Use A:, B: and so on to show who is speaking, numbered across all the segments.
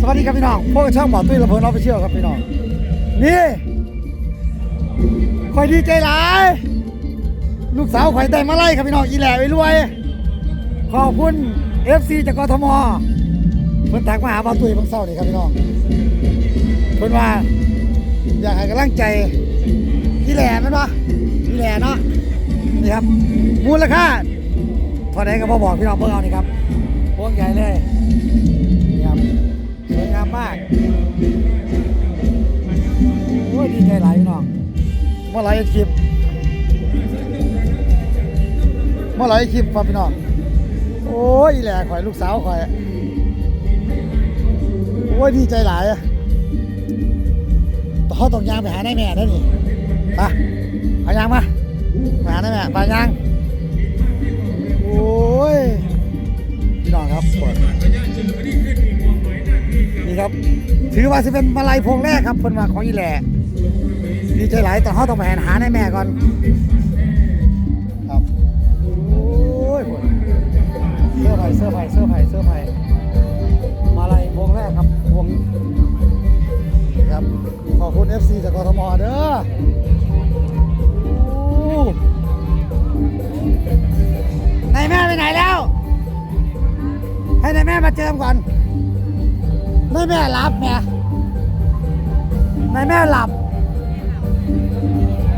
A: สวัสดีครับพี่น้องพวกช่องบ่อตุ้ยระเบิดออฟฟิเชียลครับพี่น้อง นี่คอยดีใจหลาย ลูกสาวข่อยได้มาไล่ครับพี่น้อง อีแหล่ไปรวย ขอบคุณ FC จากกทมเพิ่นทักมาหาบ่อตุ้ยเพิ่งเศร้านี่ครับพี่น้องเพิ่นว่า อยากให้กำลังใจอีแหล่แมันวะอีแหล่เนาะนี่ครับ มูลค่าเท่าไหร่ก็พอบอกพี่น้องเพิ่งเอานี่ครับพวงใหญ่เลยากโอ้ยดีใจหลายพี่น้องเมื่อไหรคลิปเมื่อไหรคลิปครับพี่น้องโอ้ยแหล่ข่อยลูกสาวข่อยโอ้ยดีใจหลายอะเขาต้องยางไปหาได้แม่ได้นี่ไปเอายางมาไปหาได้แม่ไปยางโอ้ยพี่น้องครับปวด นี่ครับ ถือว่าจะเป็นมาลัยพวงแรกครับเพิ่นมาของอีแหล่ดีใจหลายแต่เขาต้องไปหาในแม่ก่อนครับโอ้ยปวดเสื้อไผ่เสื้อไผ่เสื้อไผ่เสื้อไผ่มาลัยพวงแรกครับพวงครับขอบคุณ FC จากกทมเด้อโอ้นแม่ไปไหนแล้ว ให้ในแม่มาเจิมก่อน นายแม่หลับแม่นายแม่หลับ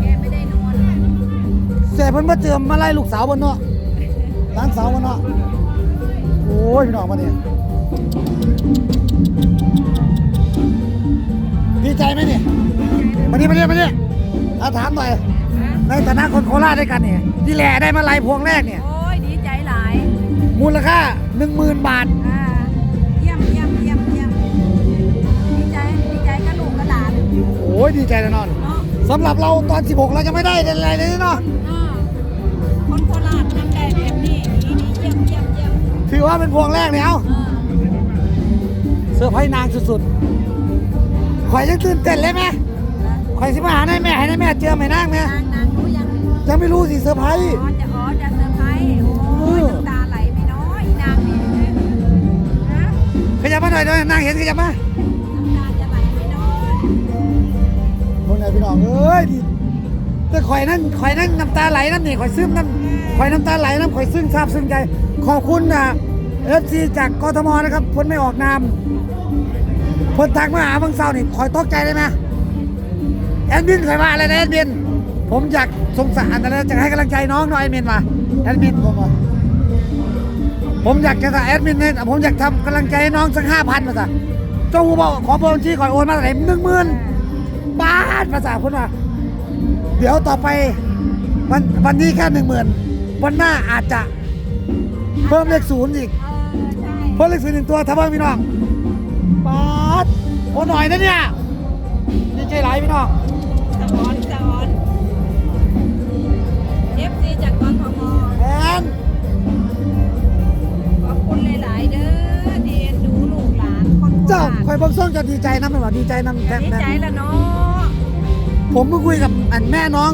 B: แกไม่ได้นอน
A: เสียเพิ่นมาเจิมมาไล่ลูกสาวบนเนาะร้านสาวบนเนาะโอ้ยพี่น้องมาเนี่ยดีใจไหมเนี่ยมาดิมาดิมาดิอาถามหน่อยในฐานะคนโคราชด้วยกันเนี่ยที่แหล่ได้มาไล่พวงแรกเนี่ย
B: โอ้ยดีใจหลาย
A: มูลค่าหนึ่งหมื่นบาท
B: อ่า
A: อ้ยดีใจแน่นอน
B: เนาะ
A: สำหรับเราตอน 16 เราจะไม่ได้อะไรเลยเนาะ
B: เออคนโคราชทำได้แบบนี้ดีดีเยี่ยมเยี่ยมเยี่ยม
A: ถือว่าเป็นพวงแรกแล้ว
B: เออ
A: เซอร์ไพรส์นางสุดๆข่อยยังตื่นเต้นเลยไหมข่อยสิมาหาได้แม่ให้ได้แม่เจอไหมนางไหม
B: นางนางรู้ยัง
A: ยังไม่รู้สิเซอร์ไพร
B: อ๋
A: ส์
B: อจะอ๋อจะเซอร์ไพรส์โอ้ยน้ำตาไหลไม่น้อยนางนี่นะ
A: ขยับมาหน่อยด้วยนางเห็นขยับมา
B: นไหน
A: พี่น้องเอ้ยดิแต่ข่อยนั่นข่อยนั่นน้ำตาไหลน้ำนี่ข่อยซึมน้ำข่อยน้ำตาไหลน้ำข่อยซึ้งซาบซึ้งใจ ขอบคุณนะเอฟซีจากกทมนะครับพ้นไม่ออกนามพ้นทักมาหาเพิ่งเศร้านี่ข่อยตกใจเลยไหมแอดมินข่อยว่าอะไรนะแอดมินผมอยากสงสารอะไรจะให้กำลังใจน้องหน่อยแอดมินมาแอดมินผมว่าผมอยากจะแอดมินเนี่ยผมอยากทำกำลังใจให้น้องสักห้าพันมาสักเจ้าหูบอกขอเบอร์บัญชีข่อยโอนมาเท่าไหร่หนึ่งหมื่น บาทภาษาคุณว่าเดี๋ยวต่อไปวันวันนี้แค่หนึ่งหมื่นวันหน้าอาจจะเพิ่มเลขศูนย์อีก
B: เออใช่
A: เพิ่มเลขศูนย์หนึ่งตัวถ้าเพิ่มพี่น้องบาทโอ้หน่อยนะเนี่ยดีใจหลายพี่น้อง
B: สะออนสะออนเอฟซีจากกทม
A: แอน
B: ขอบคุณหลายๆเด้อที่เอ็นดูลูกหลานคนโค
A: เจ้า
B: ราช
A: คอยเบิ่งซ่องจะดีใจนะไม่บอกดีใจนะแทน
B: ดี
A: แทน
B: ใจแล้วเนาะ
A: ผมเพิ่งคุยกับอันแม่น้อง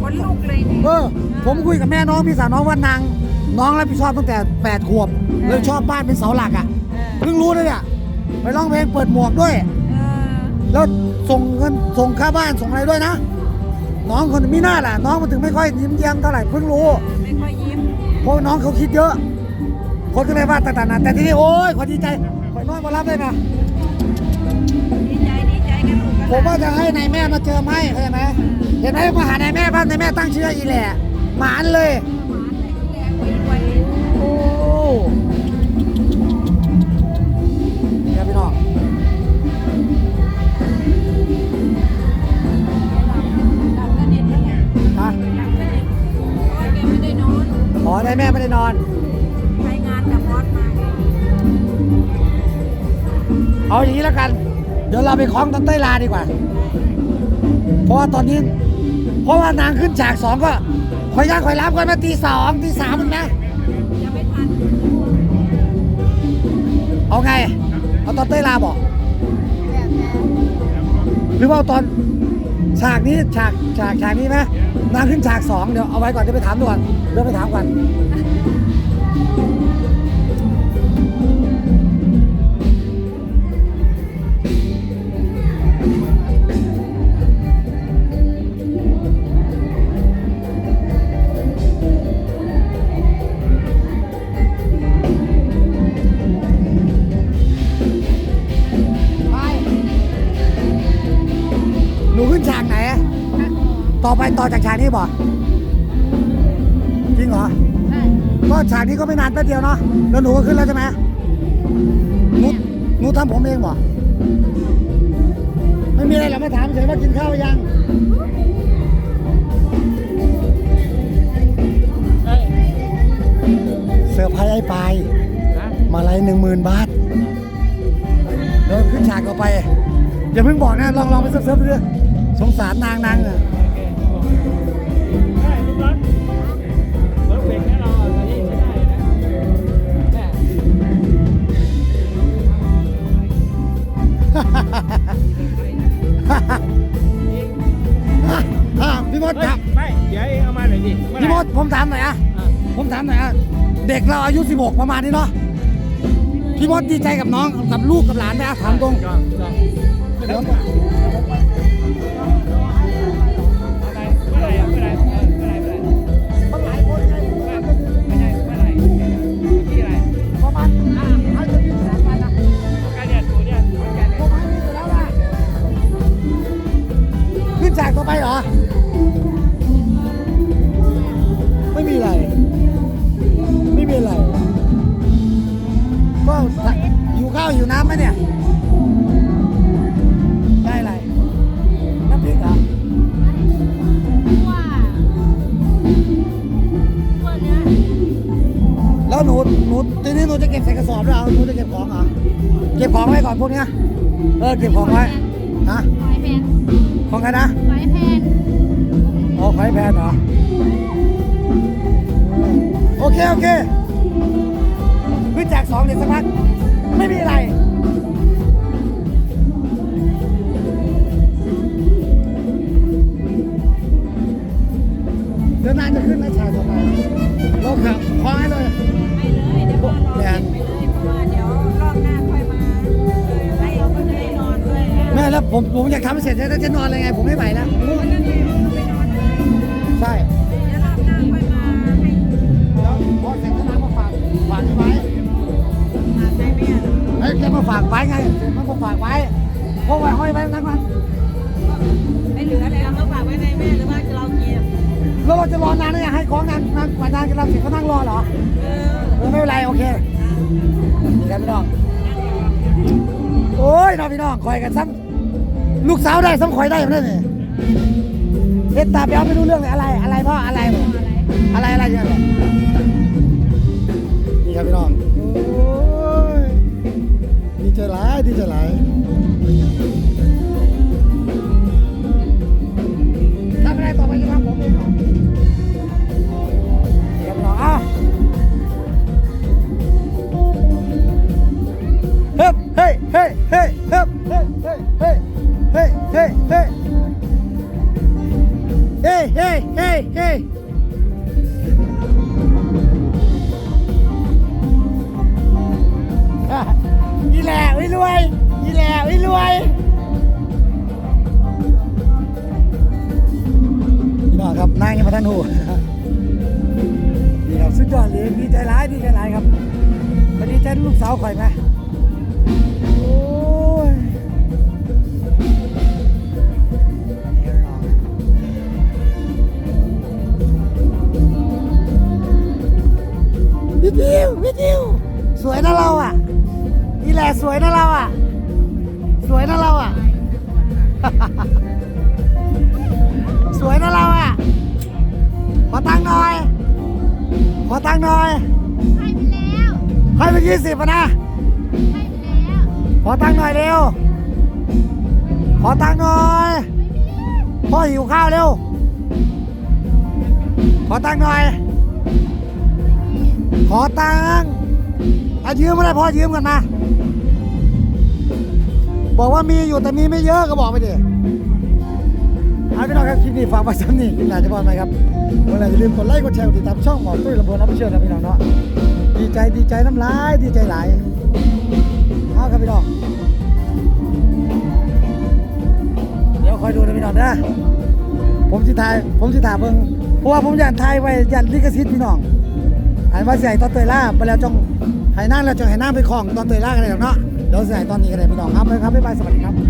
B: คนลูกเลยนี่
A: เออผมคุยกับแม่น้องพี่สาวน้องว่านางน้องรับผิดชอบตั้งแต่แปดขวบเลยชอบบ้านเป็นเสาหลักอะ
B: เออ
A: เพิ่งรู้เลยเนี่ยไปร้องเพลงเปิดหมวกด้วย
B: เออ
A: แล้วส่งเงินส่งค่าบ้านส่งอะไรด้วยนะ น้องคนมีหน้าแหละน้องมันถึงไม่ค่อยยิ้มแย้มเท่าไหร่เพิ่งรู้
B: ไม่ค่อยยิ้ม
A: เพราะน้องเขาคิดเยอะ คนก็เลยว่าต่างๆนะแต่ทีนี้โอ้ยขอดีใจขอน้อยมารับได้ไหม
B: ดี
A: ผ
B: ลามน
A: ว่าจะให้นายแม่มาเจอไหมเข้าใจไหมเห็นไหมมาหานายแม่บ้างนายแม่ตั้งชื่ออีแหล่หมานเลย
B: หวานให้ดูแลคุยด้วย
A: โอ้นี่ครับพี่น้อง
B: หลับกันเน็ตแล้วเนี่ย
A: ฮะ
B: หลับกันเน็ตโอ้ยแกไม่ได้นอน
A: ขอนายแม่ไม่ได้นอน
B: ไปงานกับบอสมา
A: เอาอย่างนี้แล้วกัน เดี๋ยวเราไปคล้องต้นเต้ยลาดีกว่า เพราะว่าตอนนี้ เพราะว่านางขึ้นฉากสองก็คอยย่างคอยรับกันมาตีสองตีสามมันนะเอาไง เอาตอนเต้ยลาบอก หรือว่าเอาตอนฉากนี้ฉากฉากฉากนี้ไหมนางขึ้นฉากสองเดี๋ยวเอาไว้ก่อนเดี๋ยวไปถามดูก่อนเดี๋ยวไปถามก่อน ไปต่อจากฉากนี้บ่จริงเหรอ
B: ใช่
A: ก็ฉากนี้ก็ไม่นานแป๊บเดียวเนาะแล้วหนูก็ขึ้นแล้วใช่ไหมหนูหนูทำผมเองบ่ไม่มีอะไรหรอกมาถามเฉยว่ากินข้าวหรือยัง
C: เฮ้ย
A: เซอร์ไพรส์ไอ้ปาย
C: นะ
A: มาลัยหนึ่งหมื่นบาทเดี๋ยวขึ้นฉากต่อไปอย่าเพิ่งบอกนะลองลองไปเซิร์ฟๆดูดิสงสารนางนางอะ
C: อะ
A: พี่มด
C: เฮ้ย
A: ครับ
C: ไม่เดี๋ยวเองเอามาหน่อยดิเอไหร่
A: พี่มดผมถามหน่อยอะ
C: อะ
A: ผมถามหน่อยอะเด็กเราอายุ 16 ประมาณนี้เนาะพี่มดดีใจกับน้องกับลูกกับหลานไหมอะถามตรง
C: จองจอง
A: เดี๋ยว
C: เก็
A: บของเหรอเก็บของไว้ก่อนพวกเนี้ยเออเก็บของไว้ฮะ
B: ขอยแพน
A: ของใครนะ
B: ขอยแพน
A: อ๋อขายแพนเหรอโอเคโอเคขึ้นจากสองเดี๋ยวสักพักไม่มีอะไรเดี๋ยวนานจะขึ้นนะช ทำให้เสร็จแล้วจะนอนเลยไง ผมไม่ไหวแล้วง่วง
B: นั่นเองเราไปนอนเลย
A: ใช่
B: เดี๋ยวรอบหน้าค่อยมาให้
A: แล้วพอเสร็จก็น้ำมาฝากฝากไว้
B: มาได้ไหมอะ
A: เฮ้ยแกมาฝากไว้ไงมันก็ฝากไว้พกไว้ห้อยไว้ทั้งวัน
B: ไม่เหลืออะไรเราก็ฝากไว้ในแม่หรือว่าเราเก็บ
A: แล้วเราจะรอนานได้ยังให้ของงานงานกว่างานกันเราเสร็จก็นั่งรอเหรอ
B: เออ
A: เออไม่เป็นไรโอเคนี่ครับพี่น้องโอ้ยน้องพี่น้องคอยกันซ้ำ ลูกสาวได้ซ้ำคอยได้ไหมเนี่เอ็ดตาไปเอาไม่รู้เรื่องเลยอะไร อะไรพ่ออะไรอะไรอะไรเนี่ยนี่ครับพี่น้องโอ้ยดีใจหลายดีใจหลายทำอะไรต่อไปจะทำผมเอง ตังค์หน่อย
B: ให้ไปแล้ว
A: ให้ไปยี่สิบนะ
B: ให้ไปแล้ว
A: ขอตังค์หน่อยเร็ว ขอตังค์หน่อย พ่อหิวข้าวเร็ว ขอตังค์หน่อย ขอตังค์อายืมไม่ได้พ่อยืมกันมา บอกว่ามีอยู่แต่มีไม่เยอะก็บอกไปดิ เอาพี่น้องครับคลิปนี้ฝากไว้ซ้ำนี่คลิปหน้าจะบอกไหมครับวันไหนอย่าลืมกดไลค์กดแชร์กดติดตามช่องหมอตุ้ยลำเพลินรับเชื่อนะพี่น้องเนาะดีใจดีใจน้ำลายดีใจหลายเอาครับพี่น้องเดี๋ยวคอยดูนะพี่น้องนะผมสิถ่ายผมสิถ่ายเบิ่งเพราะว่าผมอยากถ่ายไว้ยันลิขสิทธิ์พี่น้องไอ้ว่าใส่ตอนเตยล่าไปแล้วจงให้นั่งแล้วจงให้นั่งไปคลองตอนเตยล่ากันเลยเนาะเดี๋ยวใส่ตอนนี้กันเลยพี่น้องครับไปครับบ๊ายบายสวัสดีครับ